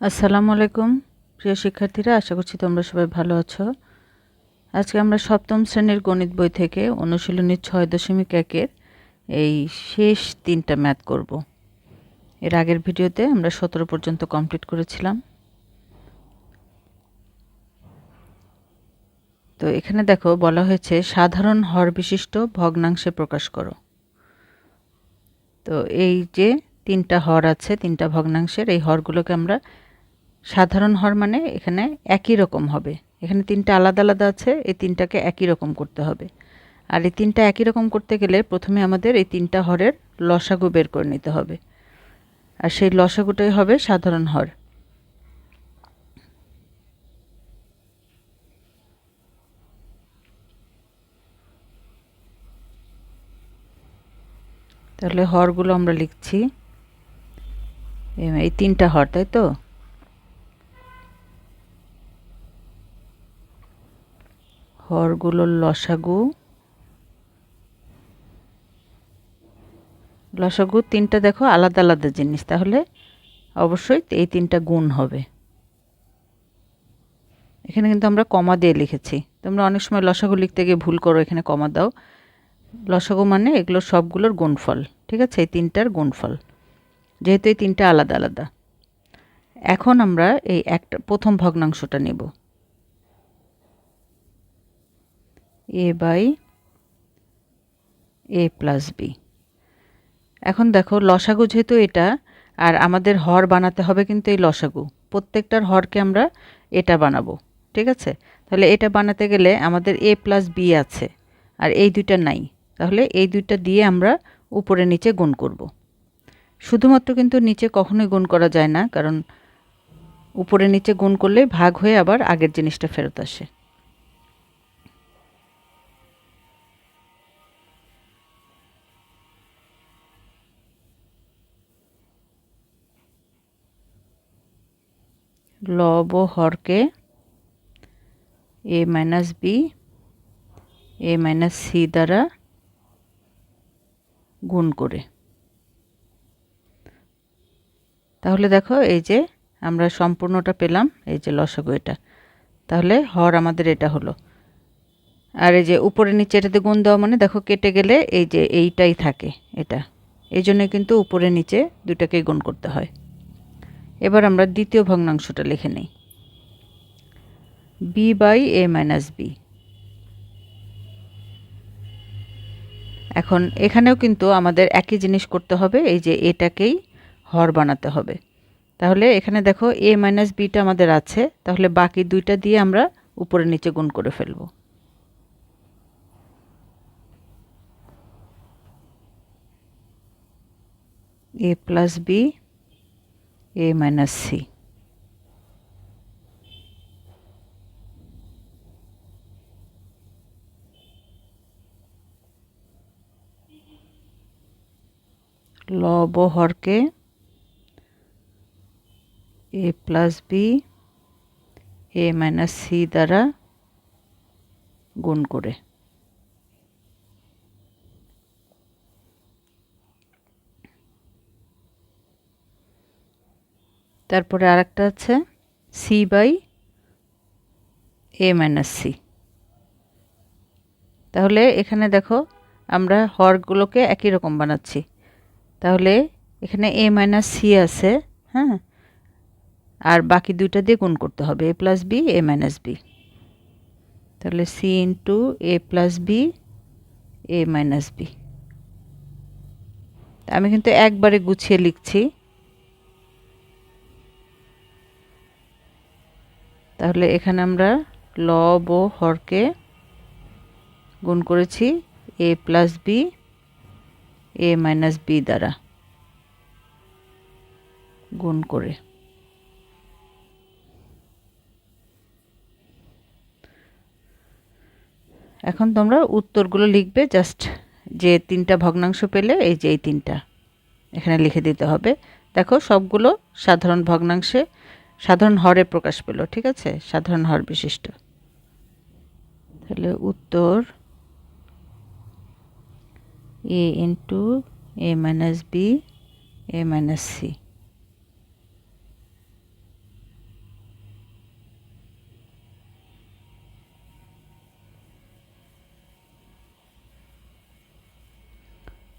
আসসালামু আলাইকুম, প্রিয় শিক্ষার্থীরা, আশা করছি তোমরা সবাই ভালো আছো। আজকে আমরা সপ্তম শ্রেণির গণিত বই থেকে অনুশীলনী ছয় দশমিক একের এই শেষ তিনটা ম্যাথ করব। এর আগের ভিডিওতে আমরা সতেরো পর্যন্ত কমপ্লিট করেছিলাম। তো এখানে দেখো, বলা হয়েছে সাধারণ হর বিশিষ্ট ভগ্নাংশে প্রকাশ করো। তো এই যে তিনটা হর আছে, তিনটা ভগ্নাংশের, এই হরগুলোকে আমরা সাধারণ হর মানে এখানে একই রকম হবে। এখানে তিনটা আলাদা আলাদা আছে, এই তিনটাকে একই রকম করতে হবে। আর এই তিনটা একই রকম করতে গেলে প্রথমে আমাদের এই তিনটা হরের লসাগু বের করে নিতে হবে। আর সেই লসাগুটাই হবে সাধারণ হর। তাহলে হরগুলো আমরা লিখছি। এই তিনটা হর, তাই তো? হরগুলোর লসাগু। লসাগু তিনটা দেখো, আলাদা আলাদা জিনিস। তাহলে অবশ্যই এই তিনটা গুণ হবে। এখানে কিন্তু আমরা কমা দিয়ে লিখেছি। তোমরা অনেক সময় লসাগু লিখতে গিয়ে ভুল করো, এখানে কমা দাও। লসাগু মানে এগুলো সবগুলোর গুণফল, ঠিক আছে? এই তিনটার গুণফল। যেহেতু এই তিনটা আলাদা আলাদা। এখন আমরা এই একটা প্রথম ভগ্নাংশটা নেব। A by a plus b এখন দেখো, লসাগু যেহেতু এটা, আর আমাদের হর বানাতে হবে কিন্তু এই লসাগু। প্রত্যেকটার হরকে আমরা এটা বানাবো, ঠিক আছে? তাহলে এটা বানাতে গেলে আমাদের এ প্লাস বি আছে, আর এই দুইটা নাই। তাহলে এই দুইটা দিয়ে আমরা উপরে নিচে গুণ করব। শুধুমাত্র কিন্তু নিচে কখনোই গুণ করা যায় না, কারণ উপরে নিচে গুণ করলে ভাগ হয়ে আবার আগের জিনিসটা ফেরত আসে। লব হরকে a minus b, a minus c দ্বারা গুণ করে। তাহলে দেখো এই যে আমরা সম্পূর্ণটা পেলাম, এই যে লসাগু এটা। তাহলে হর আমাদের এটা হলো। আর এই যে উপরে নিচে এটাতে গুণ দেওয়া মানে দেখো কেটে গেলে এই যে এইটাই থাকে এটা। এই জন্য কিন্তু উপরে নিচে দুটাকেই গুণ করতে হয়। এবার আমরা দ্বিতীয় ভগ্নাংশটা লিখে নিই। B by a minus b. এখন এখানেও কিন্তু আমাদের একই জিনিস করতে হবে, এই যে এটাকেই হর বানাতে হবে। তাহলে এখানে দেখো এ মাইনাস বিটা আমাদের আছে, তাহলে বাকি দুইটা দিয়ে আমরা উপরে নিচে গুণ করে ফেলব। A plus b a minus c. লব হরকে a plus b a minus c দ্বারা গুণ করে। তারপরে আরেকটা আছে c by a minus c তাহলে এখানে দেখো, আমরা হরগুলোকে একই রকম বানাচ্ছি। তাহলে এখানে এ মাইনাস সি আছে হ্যাঁ? আর বাকি দুইটা দিয়ে গুণ করতে হবে a plus b a minus b তাহলে c into a plus b a minus b আমি কিন্তু একবারে গুছিয়ে লিখছি। তাহলে এখানে আমরা লব ও হরকে গুণ করেছি a plus b a minus b দ্বারা গুণ করে। এখন তোমরা উত্তরগুলো লিখবে জাস্ট যে তিনটা ভগ্নাংশ পেলে এই যে এই তিনটা এখানে লিখে দিতে হবে। দেখো সবগুলো সাধারণ ভগ্নাংশে সাধারণ হরে প্রকাশ পেল, ঠিক আছে? সাধারণ হর বিশিষ্ট। তাহলে উত্তর a into a minus b a minus c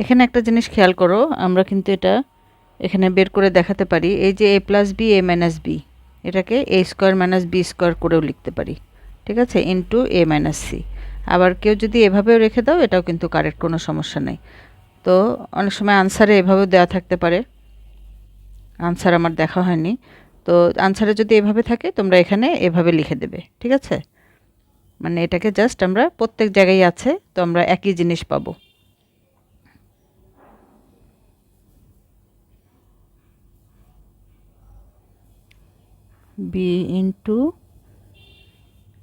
এখানে একটা জিনিস খেয়াল করো, আমরা কিন্তু এটা এখানে বের করে দেখাতে পারি। এই যে a plus b a minus b এটাকে a square minus b square করেও লিখতে পারি। ঠিক আছে? ইন্টু এ মাইনাস সি আবার কেউ যদি এভাবেও রেখে দাও, এটাও কিন্তু কারেক্ট কোনো সমস্যা নেই। তো অনেক সময় আনসারে এভাবেও দেওয়া থাকতে পারে। আনসার আমার দেখা হয়নি। তো আনসারে যদি এভাবে থাকে, তোমরা এখানে এভাবে লিখে দেবে। ঠিক আছে? মানে এটাকে জাস্ট আমরা প্রত্যেক জায়গায় আছে, তো আমরা একই জিনিস পাবো। B into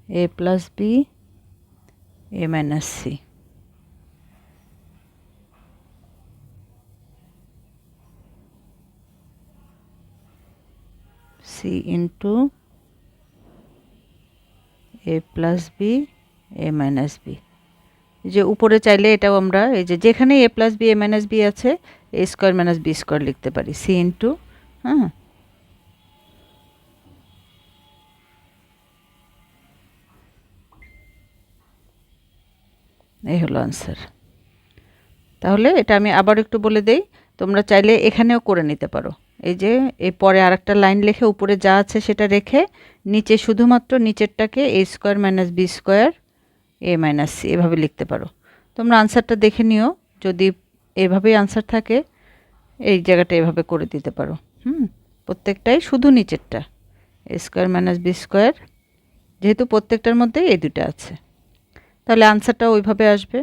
a plus b a minus c c into a plus b a minus b যে উপরে চাইলে এটাও আমরা এই যে যেখানে a plus b a minus b আছে a square minus b square লিখতে পারি। সি ইন্টু হ্যাঁ? এই হলো আনসার তাহলে এটা আমি আবার একটু বলে দেই, তোমরা চাইলে এখানেও করে নিতে পারো। এই যে এই পরে আরেকটা লাইন লিখে উপরে যা আছে সেটা রেখে নিচে শুধুমাত্র নিচেরটাকে a square minus b square a minus c এভাবে লিখতে পারো। তোমরা আনসারটা দেখে নিও, যদি এভাবেই আনসার থাকে, এই জায়গাটা এভাবে করে দিতে পারো। হুম, প্রত্যেকটাই শুধু নিচেরটা a square minus b square যেহেতু প্রত্যেকটার মধ্যে এই দুটো আছে। তাহলে আনসারটা ওইভাবে আসবে।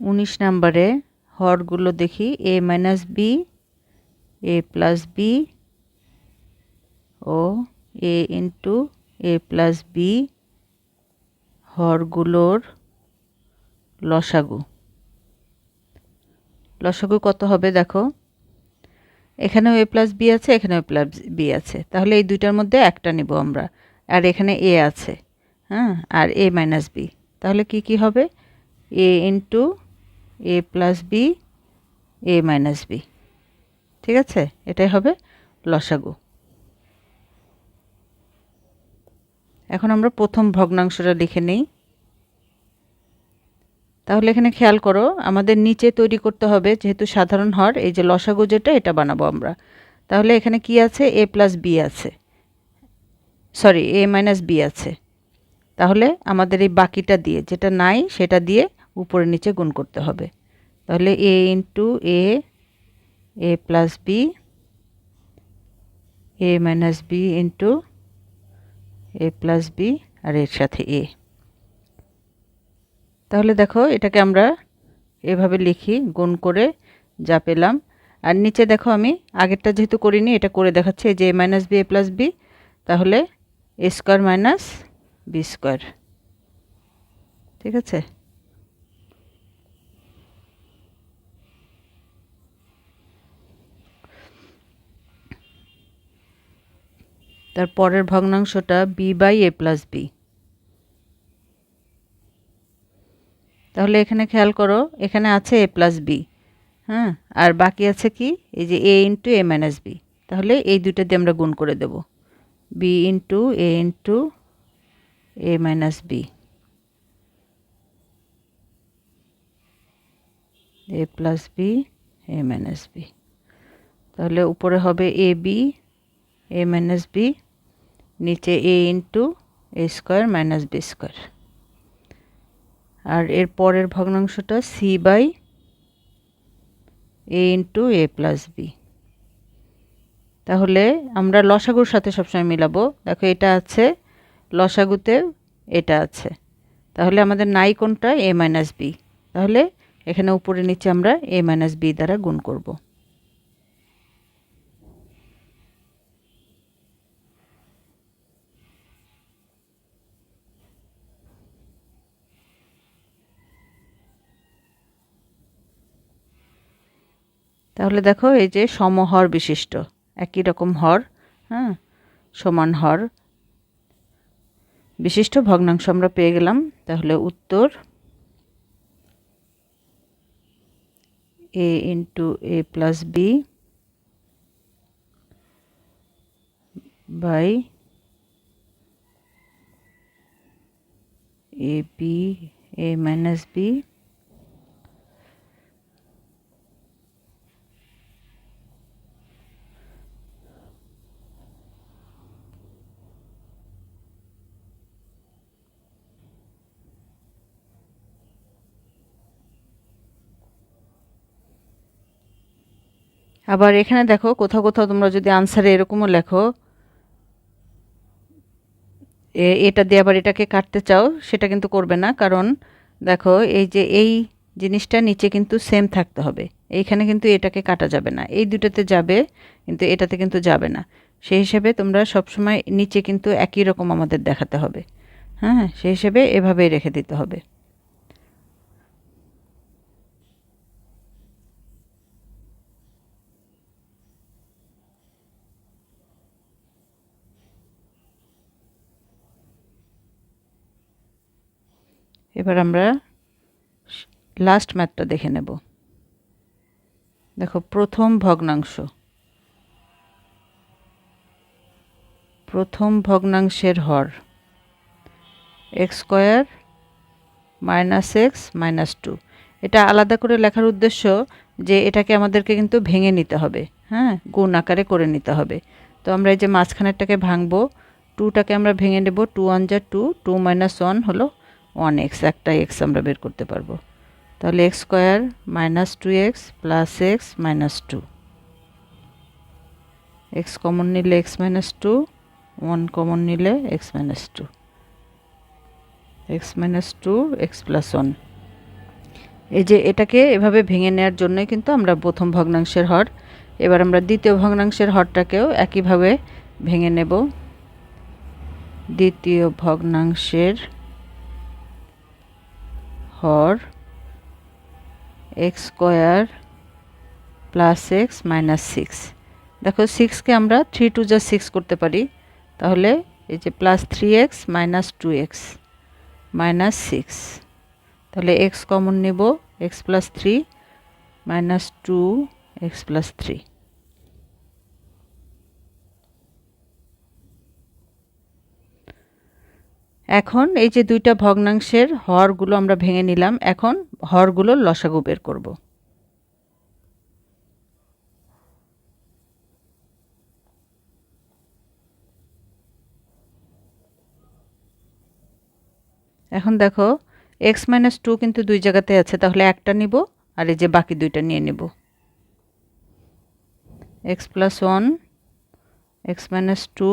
উনিশ নাম্বারে হরগুলো দেখি a minus b a plus b O a into a plus b হরগুলোর লসাগু। লসাগু কত হবে দেখো? এখানেও এ প্লাস বি আছে, এখানেও প্লাস বি আছে। তাহলে এই দুইটার মধ্যে একটা নিব আমরা। আর এখানে এ আছে হ্যাঁ? আর এ মাইনাস বি তাহলে কি কি হবে? A into a plus b a minus b ঠিক আছে? এটাই হবে লসাগু। এখন আমরা প্রথম ভগ্নাংশটা লিখে নেই। তাহলে এখানে খেয়াল করো, আমাদের নিচে তৈরি করতে হবে যেহেতু সাধারণ হর, এই যে লসাগু যেটা এটা বানাবো আমরা। তাহলে এখানে কি আছে? এ প্লাস বি আছে। সরি এ মাইনাস বি আছে। তাহলে আমাদের এই বাকিটা দিয়ে, যেটা নাই সেটা দিয়ে উপরে নিচে গুণ করতে হবে। তাহলে a into a a plus b a minus b into a plus b আর এর সাথে এ তাহলে দেখো, এটাকে আমরা এভাবে লিখি, গুণ করে যা পেলাম। আর নিচে দেখো আমি আগেরটা যেহেতু করিনি, এটা করে দেখাচ্ছি যে a minus b a plus b তাহলে a square minus b square ঠিক আছে? তার পরের ভগ্নাংশটা b by a plus b তাহলে এখানে খেয়াল করো, এখানে আছে এ প্লাস বি হ্যাঁ? আর বাকি আছে কি? এই যে a into a minus b তাহলে এই দুইটা দিয়ে আমরা গুণ করে দেব। B into a into a minus b a plus b a minus b তাহলে উপরে হবে a b a minus b নিচে a into a square minus b square আর এর পরের ভগ্নাংশটা c by a into a plus b তাহলে আমরা লসাগুর সাথে সবসময় মিলাবো। দেখো এটা আছে, লসাগুতে এটা আছে। তাহলে আমাদের নাই কোনটা? এ মাইনাস বি তাহলে এখানে উপরে নিচে আমরা এ মাইনাস বি দ্বারা গুণ করব। তাহলে দেখো এই যে সমহর বিশিষ্ট, একই রকম হর হ্যাঁ সমান হর। বিশিষ্ট ভগ্নাংশ আমরা পেয়ে গেলাম, তাহলে উত্তর a into a plus b by a b a minus b আবার এখানে দেখো, কোথাও কোথাও তোমরা যদি আনসারে এরকমও লেখো এটা দিয়ে আবার এটাকে কাটতে চাও, সেটা কিন্তু করবে না, কারণ দেখো, এই যে এই জিনিসটা নিচে কিন্তু সেম থাকতে হবে। এইখানে কিন্তু এটাকে কাটা যাবে না। এই দুটাতে যাবে, কিন্তু এটাতে কিন্তু যাবে না। সেই হিসেবে তোমরা সবসময় নিচে কিন্তু একই রকম আমাদের দেখাতে হবে। হ্যাঁ সেই হিসেবে এভাবেই রেখে দিতে হবে। এবার আমরা লাস্ট ম্যাথটা দেখে নেব। দেখো, প্রথম ভগ্নাংশ। প্রথম ভগ্নাংশের হর। X square minus x minus two এটা আলাদা করে লেখার উদ্দেশ্য যে এটাকে আমাদেরকে কিন্তু ভেঙে নিতে হবে হ্যাঁ? গুণ আকারে করে নিতে হবে। তো আমরা এই যে মাঝখানেরটাকে ভাঙবো টুটাকে আমরা ভেঙে নেব টু ওয়ান যা টু টু মাইনাস ওয়ান হলো ওয়ান এক্স একটা এক্স আমরা বের করতে পারব। তাহলে x square minus two x plus x minus two x common নিলে x minus two one common নিলে x minus two x minus two x plus one এই যে এটাকে এভাবে ভেঙে নেওয়ার জন্যই কিন্তু আমরা প্রথম ভগ্নাংশের হর, এবার আমরা দ্বিতীয় ভগ্নাংশের হরটাকেও একইভাবে ভেঙে নেব। দ্বিতীয় ভগ্নাংশের হর x square plus x minus six. দেখো সিক্সকে আমরা থ্রি টু যা সিক্স করতে পারি। তাহলে এই যে plus three x minus two x minus six. তাহলে এক্স কমন নেব, x plus three minus two, x plus three. এখন এই যে দুইটা ভগ্নাংশের হরগুলো আমরা ভেঙে নিলাম, এখন হরগুলোর লসাগু বের করব। এখন দেখো এক্স মাইনাস টু কিন্তু দুই জায়গাতে আছে, তাহলে একটা নিব আর এই যে বাকি দুইটা নিয়ে নেব। X plus one x minus two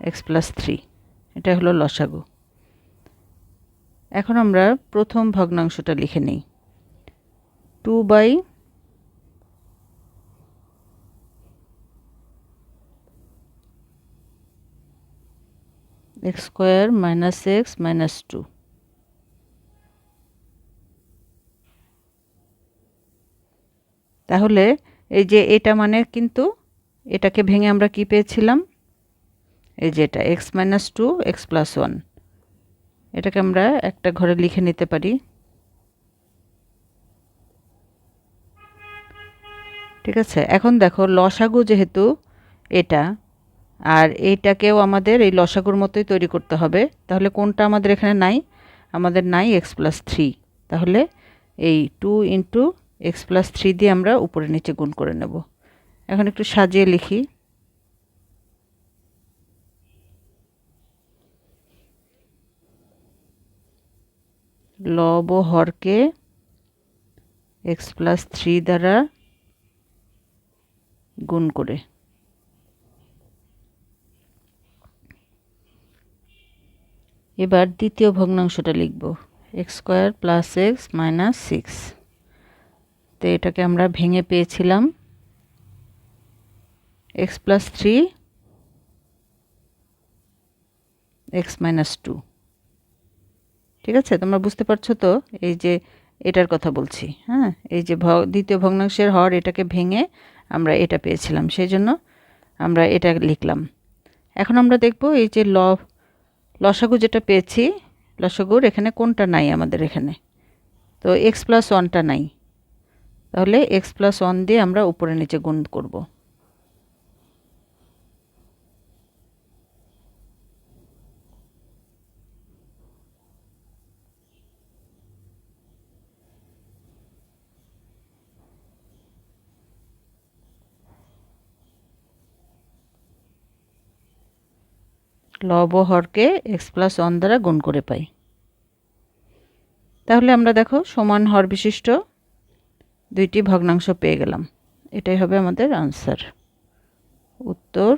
x plus three এটা হলো লসাগু। এখন আমরা প্রথম ভগ্নাংশটা লিখে নিই। Two by x square minus x minus two. তাহলে এই যে এটা মানে কিন্তু এটাকে ভেঙে আমরা কি পেয়েছিলাম? এই যে এটা x minus two x plus one এটাকে আমরা একটা ঘরে লিখে নিতে পারি। ঠিক আছে? এখন দেখো, লসাগু যেহেতু এটা, আর এইটাকেও আমাদের এই লসাগুর মতোই তৈরি করতে হবে। তাহলে কোনটা আমাদের এখানে নাই? আমাদের নাই এক্স প্লাস থ্রি তাহলে এই two into x plus three দিয়ে আমরা উপরে নিচে গুণ করে নেব। এখন একটু সাজিয়ে লিখি। লব হরকে এক্স প্লাস থ্রি দ্বারা গুণ করে। এবার দ্বিতীয় ভগ্নাংশটা লিখব। X square plus x minus six তো এটাকে আমরা ভেঙে পেয়েছিলাম। X plus three x minus two ঠিক আছে? তোমরা বুঝতে পারছ তো? এই যে এটার কথা বলছি হ্যাঁ? এই যে ভ দ্বিতীয় ভগ্নাংশের হর এটাকে ভেঙে আমরা এটা পেয়েছিলাম সেই জন্য আমরা এটা লিখলাম। এখন আমরা দেখব এই যে ল, লসাগু যেটা পেয়েছি, লসাগুর এখানে কোনটা নাই আমাদের এখানে? তো এক্স প্লাস ওয়ানটা নাই। তাহলে এক্স প্লাস ওয়ান দিয়ে আমরা উপরে নিচে গুণ করব। লব ও হরকে এক্স প্লাস ওয়ান দ্বারা গুণ করে পাই। তাহলে আমরা দেখো সমান হর বিশিষ্ট দুইটি ভগ্নাংশ পেয়ে গেলাম। এটাই হবে আমাদের আনসার উত্তর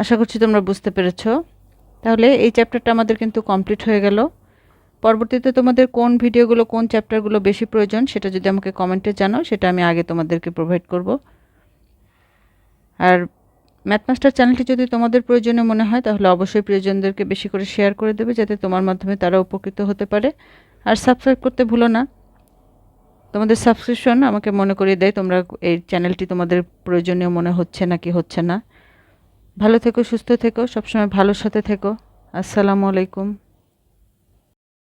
আশা করছি তোমরা বুঝতে পেরেছ। তাহলে এই চ্যাপ্টারটা আমাদের কিন্তু কমপ্লিট হয়ে গেল। পরবর্তীতে তোমাদের কোন ভিডিওগুলো, কোন চ্যাপ্টারগুলো বেশি প্রয়োজন সেটা যদি আমাকে কমেন্টে জানাও, সেটা আমি আগে তোমাদেরকে প্রোভাইড করব। আর ম্যাথমাস্টার চ্যানেলটি যদি তোমাদের প্রয়োজনীয় মনে হয়, তাহলে অবশ্যই প্রিয়জনদেরকে বেশি করে শেয়ার করে দেবে, যাতে তোমার মাধ্যমে তারা উপকৃত হতে পারে। আর সাবস্ক্রাইব করতে ভুলো না। তোমাদের সাবস্ক্রিপশন আমাকে মনে করিয়ে দেয় তোমরা এই চ্যানেলটি তোমাদের প্রয়োজনীয় মনে হচ্ছে না কি হচ্ছে না। ভালো থেকো সুস্থ থেকো সবসময় ভালোর সাথে থেকো। আসসালামু আলাইকুম।